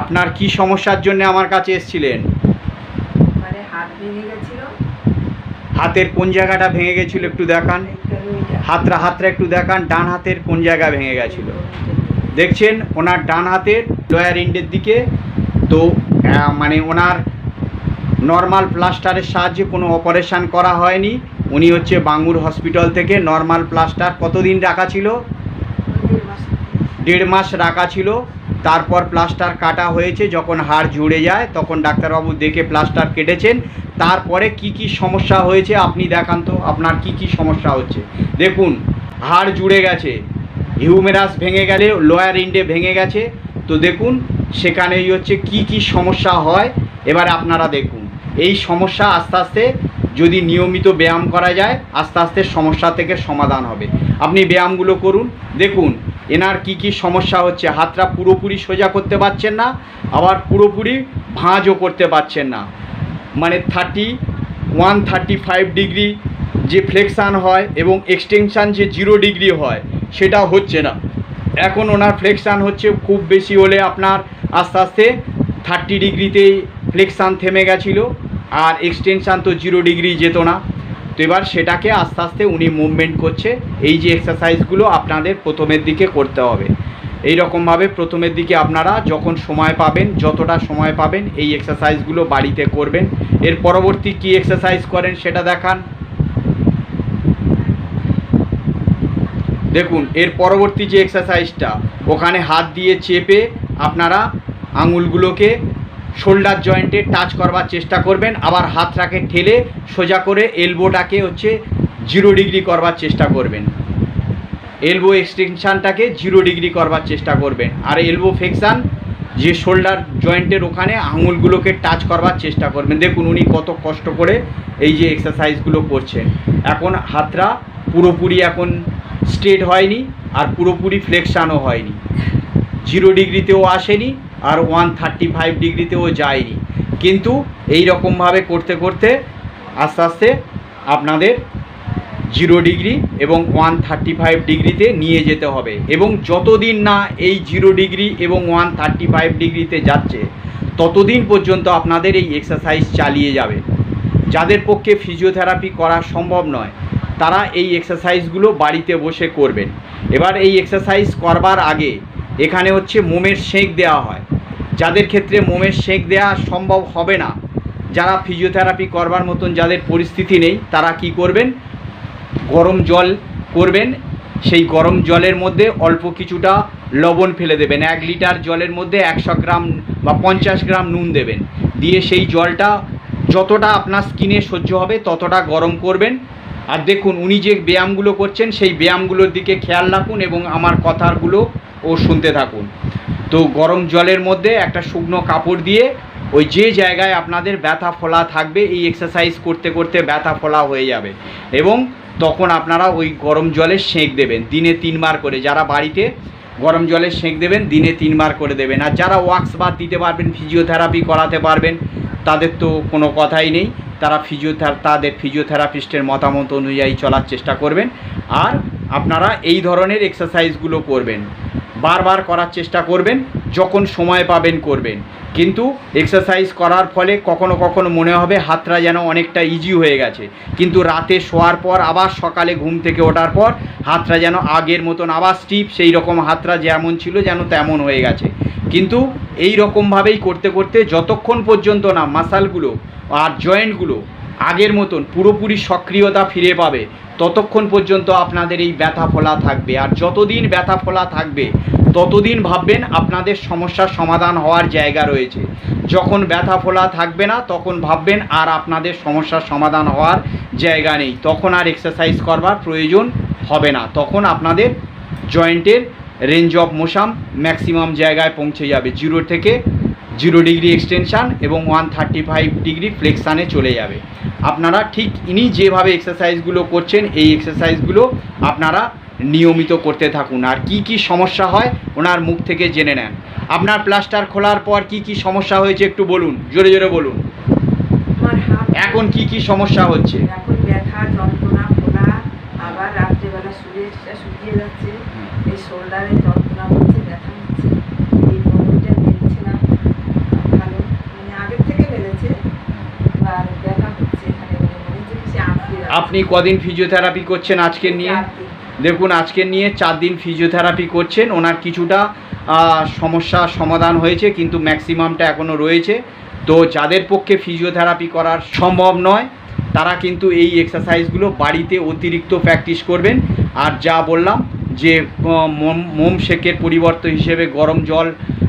আপনার কি সমস্যার জন্য আমার কাছে এসেছিলেন? মানে হাত ভেঙে গেছিল। হাতের কোন জায়গাটা ভেঙে গেছিল একটু দেখান? হাতরা হাতরা একটু দেখান ডান হাতের কোন জায়গা ভেঙে গেছিল? দেখছেন ওনার ডান হাতের লোয়ার ইন্ডের দিকে তো মানে ওনার নর্মাল প্লাস্টারের সাহায্যে কোনো অপারেশান করা হয়নি। উনি হচ্ছে বাঙ্গুর হসপিটাল থেকে নর্মাল প্লাস্টার কতদিন রাখা ছিল? দেড় মাস রাখা ছিল। তারপর প্লাস্টার কাটা হয়েছে, যখন হাড় জুড়ে যায়, তখন ডাক্তারবাবু দেখে প্লাস্টার কেটেছেন। তারপরে কি কি সমস্যা হয়েছে আপনি দেখান তো, আপনার কি কি সমস্যা হচ্ছে? দেখুন, হাড় জুড়ে গেছে, হিউমেরাস ভেঙে গেলে, লোয়ার ইন্ডে ভেঙে গেছে। তো দেখুন, সেখানেই হচ্ছে কি কি সমস্যা হয়, এবার আপনারা দেখুন। এই সমস্যা আস্তে আস্তে যদি নিয়মিত ব্যায়াম করা যায়, আস্তে আস্তে সমস্যা থেকে সমাধান হবে। আপনি ব্যায়ামগুলো করুন। দেখুন এনার কি কি সমস্যা হচ্ছে? হাতটা পুরোপুরি সোজা করতে পারছেন না, আবার পুরোপুরি ভাঁজও করতে পারছেন না। মানে thirty one thirty five degree যে ফ্লেকশান হয় এবং এক্সটেনশান যে জিরো ডিগ্রি হয়, সেটা হচ্ছে না। এখন ওনার ফ্লেকশান হচ্ছে খুব বেশি হলে আপনার আস্তে আস্তে থার্টি ডিগ্রিতেই ফ্লেকশান থেমে গেছিল, আর এক্সটেনশান তো জিরো ডিগ্রি যেত না। তো এবার সেটাকে আস্তে আস্তে উনি মুভমেন্ট করছে। এই যে এক্সারসাইজগুলো আপনাদের প্রথমের দিকে করতে হবে। এই রকমভাবে প্রথমের দিকে আপনারা যখন সময় পাবেন, যতটা সময় পাবেন, এই এক্সারসাইজগুলো বাড়িতে করবেন। এর পরবর্তী কি এক্সারসাইজ করেন সেটা দেখান। দেখুন, এর পরবর্তী যে এক্সারসাইজটা ওখানে হাত দিয়ে চেপে আপনারা আঙুলগুলোকে শোল্ডার জয়েন্টে টাচ করবার চেষ্টা করবেন, আবার হাতটাকে ঠেলে সোজা করে এলবোটাকে হচ্ছে জিরো ডিগ্রি করবার চেষ্টা করবেন। এলবো এক্সটেনশানটাকে জিরো ডিগ্রি করবার চেষ্টা করবেন। আর এলবো ফ্লেকশান, যে শোল্ডার জয়েন্টের ওখানে আঙুলগুলোকে টাচ করবার চেষ্টা করবেন। দেখুন উনি কত কষ্ট করে এই যে এক্সারসাইজগুলো করছেন। এখন হাতটা পুরোপুরি এখন স্ট্রেট হয়নি, আর পুরোপুরি ফ্লেকশানও হয়নি। জিরো ডিগ্রিতেও আসেনি আর ওয়ান থার্টি ফাইভ ডিগ্রিতেও যায়নি। কিন্তু এই রকমভাবে করতে করতে আস্তে আস্তে আপনাদের জিরো ডিগ্রি এবং ওয়ান থার্টি ফাইভ ডিগ্রিতে নিয়ে যেতে হবে। এবং যতদিন না এই জিরো ডিগ্রি এবং ওয়ান থার্টি ফাইভ ডিগ্রিতে যাচ্ছে, ততদিন পর্যন্ত আপনাদের এই এক্সারসাইজ চালিয়ে যাবে। যাদের পক্ষে ফিজিওথেরাপি করা সম্ভব নয়, তারা এই এক্সারসাইজগুলো বাড়িতে বসে করবেন। এবার এই এক্সারসাইজ করবার আগে এখানে হচ্ছে মোমের সেঁক দেওয়া হয়। যাদের ক্ষেত্রে মোমের সেঁক দেওয়া সম্ভব হবে না। যারা ফিজিওথেরাপি করবার মতন যাদের পরিস্থিতি নেই, তারা কি করবেন? গরম জল করবেন। সেই গরম জলের মধ্যে অল্প কিছুটা লবণ ফেলে দেবেন। এক লিটার জলের মধ্যে একশো গ্রাম বা পঞ্চাশ গ্রাম নুন দেবেন। দিয়ে সেই জলটা যতটা আপনার স্কিনে সহ্য হবে, ততটা গরম করবেন। আর দেখুন, উনি যে ব্যায়ামগুলো করছেন, সেই ব্যায়ামগুলোর দিকে খেয়াল রাখুন এবং আমার কথাগুলো ও শুনতে থাকুন। তো গরম জলের মধ্যে একটা শুকনো কাপড় দিয়ে ওই যে জায়গায় আপনাদের ব্যথা ফোলা থাকবে, এই এক্সারসাইজ করতে করতে ব্যথা ফোলা হয়ে যাবে। এবং তখন আপনারা ওই গরম জলে সেঁক দেবেন, দিনে তিনবার করে। যারা বাড়িতে গরম জলে সেঁক দেবেন, দিনে তিনবার করে দেবেন। আর যারা ওয়াক্স বাদ দিতে পারবেন ফিজিওথেরাপি করাতে পারবেন, তাদের তো কোনো কথাই নেই। তারা ফিজিওথেরা তাদের ফিজিওথেরাপিস্টের মতামত অনুযায়ী চলার চেষ্টা করবেন। আর আপনারা এই ধরনের এক্সারসাইজগুলো করবেন। বারবার করার চেষ্টা করবেন, যখন সময় পাবেন করবেন। কিন্তু এক্সারসাইজ করার ফলে কখনো কখনো মনে হবে হাতটা যেন অনেকটা ইজি হয়ে গেছে। কিন্তু রাতে শোয়ার পর, আবার সকালে ঘুম থেকে ওঠার পর, হাতটা যেন আগের মতন, আবার স্টিপ সেই রকম হাতটা যেমন ছিল যেন তেমন হয়ে গেছে। কিন্তু এই রকমভাবেই করতে করতে যতক্ষণ পর্যন্ত না মাসালগুলো আর জয়েন্টগুলো আগের মতন পুরোপুরি সক্রিয়তা ফিরে পাবে। ততক্ষণ পর্যন্ত আপনাদের এই ব্যথা ফোলা থাকবে। আর যতদিন ব্যথা ফোলা থাকবে, ততদিন ভাববেন আপনাদের সমস্যার সমাধান হওয়ার জায়গা রয়েছে। যখন ব্যথা ফোলা থাকবে না, তখন ভাববেন আর আপনাদের সমস্যার সমাধান হওয়ার জায়গা নেই। তখন আর এক্সারসাইজ করবার প্রয়োজন হবে না। তখন আপনাদের জয়েন্টের রেঞ্জ অফ মোশাম ম্যাক্সিমাম জায়গায় পৌঁছে যাবে। জিরো থেকে জিরো ডিগ্রি এক্সটেনশান এবং ওয়ান থার্টি ফাইভ ডিগ্রি ফ্লেক্সানে চলে যাবে। আপনারা ঠিক ইনি যেভাবে এক্সারসাইজগুলো করছেন এই এক্সারসাইজগুলো আপনারা নিয়মিত করতে থাকুন। আর কি কি সমস্যা হয় ওনার মুখ থেকে জেনে নেন। আপনার প্লাস্টার খোলার পর কি কি সমস্যা হয়েছে একটু বলুন জোরে জোরে বলুন। এখন কি কি সমস্যা হচ্ছে? এখন ব্যথা যন্ত্রণা ফোলা আবার রাত্রেবেলা শুয়ে সেটা শুকিয়ে যাচ্ছে এই শোল্ডারে যন্ত্রণা হচ্ছে ব্যথা হচ্ছে এই কোমরটা দেখছে না আপনি কদিন ফিজিওথেরাপি করছেন আজকে নিয়ে? দেখুন আজকে নিয়ে চার দিন ফিজিওথেরাপি করছেন ওনার কিছুটা আহ, সমস্যার সমাধান হয়েছে কিন্তু ম্যাক্সিমামটা এখনও রয়েছে। তো যাদের পক্ষে ফিজিওথেরাপি করার সম্ভব নয় তারা কিন্তু এই এক্সারসাইজগুলো বাড়িতে অতিরিক্ত প্র্যাকটিস করবেন। আর যা বললাম যে মোম মোম শেকের পরিবর্তন হিসেবে গরম জল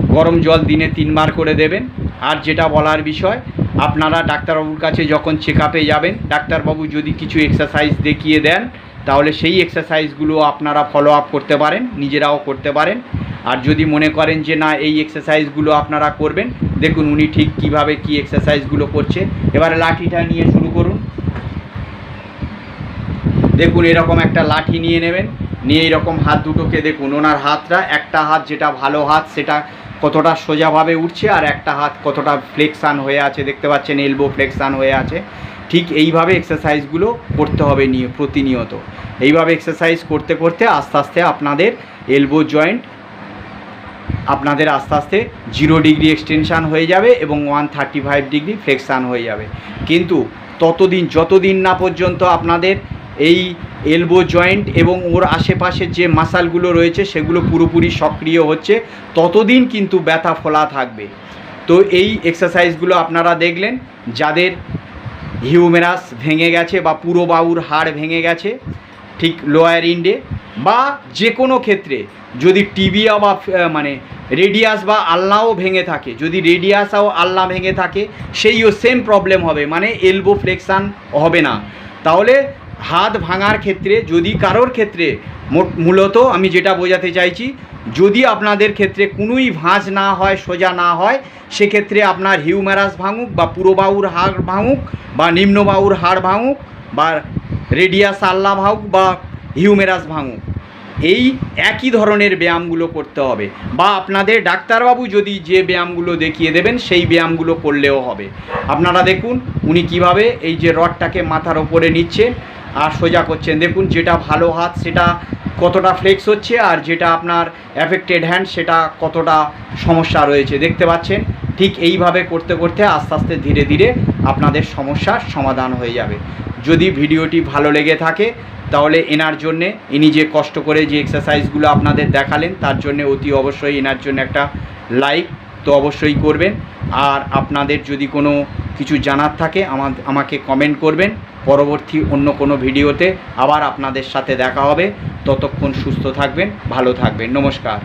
গরম জল দিনে তিনবার করে দেবেন। আর যেটা বলার বিষয় আপনারা ডাক্তারবাবুর কাছে যখন চেক আপে যাবেন, ডাক্তারবাবু যদি কিছু এক্সারসাইজ দেখিয়ে দেন, তাহলে সেই এক্সারসাইজগুলো আপনারা ফলো আপ করতে পারেন, নিজেরাও করতে পারেন। আর যদি মনে করেন যে না, এই এক্সারসাইজগুলো আপনারা করবেন, দেখুন উনি ঠিক কীভাবে কি এক্সারসাইজগুলো করছে। এবারে লাঠিটা নিয়ে শুরু করুন। দেখুন এরকম একটা লাঠি নিয়ে নেবেন, নিয়ে এরকম হাত দুটোকে দেখুন, ওনার হাতটা, একটা হাত যেটা ভালো হাত, সেটা কতটা সোজাভাবে উঠছে আর একটা হাত কতটা ফ্লেকশান হয়ে আছে, দেখতে পাচ্ছেন এলবো ফ্লেকশান হয়ে আছে। ঠিক এইভাবে এক্সারসাইজগুলো করতে হবে নিয়ে, প্রতিনিয়ত। এইভাবে এক্সারসাইজ করতে করতে আস্তে আস্তে আপনাদের এলবো জয়েন্ট আপনাদের আস্তে আস্তে জিরো ডিগ্রি এক্সটেনশান হয়ে যাবে এবং one thirty five degree flexion হয়ে যাবে। কিন্তু ততদিন, যতদিন না পর্যন্ত আপনাদের এই এলবো জয়েন্ট এবং ওর আশেপাশের যে মাসালগুলো রয়েছে, সেগুলো পুরোপুরি সক্রিয় হচ্ছে। ততদিন কিন্তু ব্যথা ফোলা থাকবে। তো এই এক্সারসাইজগুলো আপনারা দেখলেন, যাদের হিউমেরাস ভেঙে গেছে বা পুরো বাউর হাড় ভেঙে গেছে, ঠিক লোয়ার ইন্ডে বা যে কোনো ক্ষেত্রে, যদি টিবিয়া বা মানে রেডিয়াস বা আল্লাও ভেঙে থাকে, যদি রেডিয়াস ও আল্লাহ ভেঙে থাকে, সেইও সেম প্রবলেম হবে মানে এলবো ফ্লেকশান হবে না। তাহলে হাত ভাঙার ক্ষেত্রে, যদি কারোর ক্ষেত্রে মূলত আমি যেটা বোঝাতে চাইছি, যদি আপনাদের ক্ষেত্রে কোনোই ভাঁজ না হয়, সোজা না হয়, সেক্ষেত্রে আপনার হিউম্যারাস ভাঙুক বা পুরো বাহুর হাড় ভাঙুক বা নিম্ন বাহুর হাড় ভাঙুক বা রেডিয়াস আল্লা ভাঙুক বা হিউমেরাস ভাঙুক। এই একই ধরনের ব্যায়ামগুলো করতে হবে বা আপনাদের ডাক্তারবাবু যদি যে ব্যায়ামগুলো দেখিয়ে দেবেন, সেই ব্যায়ামগুলো করলেও হবে। আপনারা দেখুন, উনি কীভাবে এই যে রডটাকে মাথার ওপরে নিচ্ছেন আর সোজা করছেন। দেখুন যেটা ভালো হাত, সেটা কতটা ফ্লেক্স হচ্ছে আর যেটা আপনার অ্যাফেক্টেড হ্যান্ড সেটা কতটা সমস্যা রয়েছে। দেখতে পাচ্ছেন? ঠিক এইভাবে করতে করতে আস্তে আস্তে ধীরে ধীরে আপনাদের সমস্যার সমাধান হয়ে যাবে। যদি ভিডিওটি ভালো লেগে থাকে, তাহলে এনার জন্যে, ইনি যে কষ্ট করে যে এক্সারসাইজগুলো আপনাদের দেখালেন, তার জন্য অতি অবশ্যই এনার জন্য একটা লাইক তো অবশ্যই করবেন। আর আপনাদের যদি কোনো কিছু জানার থাকে আমা আমাকে কমেন্ট করবেন। পরবর্তী অন্য কোনো ভিডিওতে আবার আপনাদের সাথে দেখা হবে। ততক্ষণ সুস্থ থাকবেন, ভালো থাকবেন। নমস্কার।